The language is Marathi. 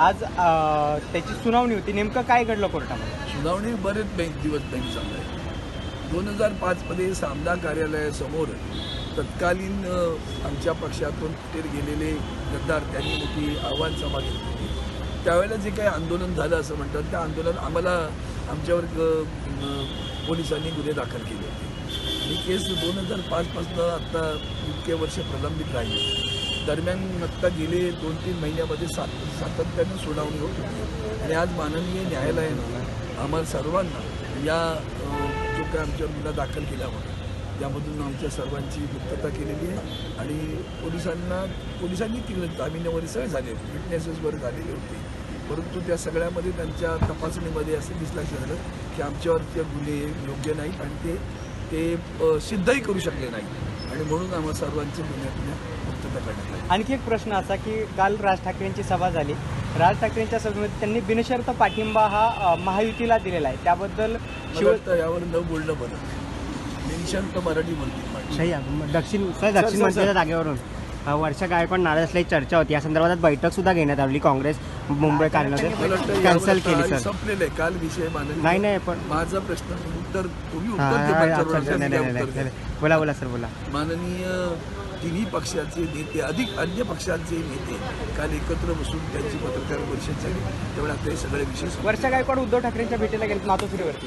आज त्याची सुनावणी होती. नेमकं काय घडलं कोर्टामध्ये? सुनावणी बरेच बँक दिवस बँक आहे दोन हजार पाचमध्ये सामना कार्यालयासमोर तत्कालीन आमच्या पक्षातून फिर गेलेले गद्दार त्यांनी मोठी आव्हान सभा घेतली होती. त्यावेळेला जे काही आंदोलन झालं असं म्हणतात त्या आंदोलन आम्हाला आमच्यावर पोलिसांनी गुन्हे दाखल केले होते. आणि केस दोन हजार पाचपासनं आत्ता इतके वर्ष प्रलंबित राहिले. दरम्यान आत्ता गेले दोन तीन महिन्यामध्ये सात सातत्यानं सुनावणी होती आणि आज माननीय न्यायालयानं आम्हाला सर्वांना या जो काय आमच्यावर गुन्हा दाखल केला होता त्यामधून आमच्या सर्वांची मुक्तता केलेली आहे. आणि पोलिसांना पोलिसांनी तिकडे जामिनावर सगळे झाले विटनेसेसवर झालेले होते. परंतु त्या सगळ्यामध्ये त्यांच्या तपासणीमध्ये असं दिसलं झालं की आमच्यावरचे गुन्हे योग्य नाहीत आणि ते ते सिद्धही करू शकले नाहीत. आणि म्हणून आम्हाला सर्वांची गुन्ह्यातून मुक्तता करण्यात आली आणखी एक प्रश्न असा की काल राज ठाकरेंची सभा झाली राज ठाकरेंच्या सभेमध्ये त्यांनी बिनशर्त पाठिंबा हा महायुतीला दिलेला आहे त्याबद्दल यावर न बोलणं बरं निशांत मराठी बोलतील माणसं. सही आहे. दक्षिण दक्षिण. जागेवरून वर्षा गायकवाड नाराज असल्याची चर्चा होती. या संदर्भात बैठक सुद्धा घेण्यात आली. काँग्रेस मुंबई कार्यालयामध्ये कॅन्सल केली सर संपलेलं आहे. काल विषय माननीय नाही नाही पण माझा प्रश्न उत्तर तुम्ही हा, उत्तर हा, नाही, नाही, नाही, द्या. बोला बोला सर बोला. माननीय तिन्ही पक्षाचे नेते अधिक अन्य पक्षांचे नेते काल एकत्र बसून त्यांची पत्रकार परिषद झाली. त्यामुळे आता हे सगळे विषय संपले. वर्षा गायकवाड उद्धव ठाकरेंच्या भेटीला गेले मातोश्रीवरती.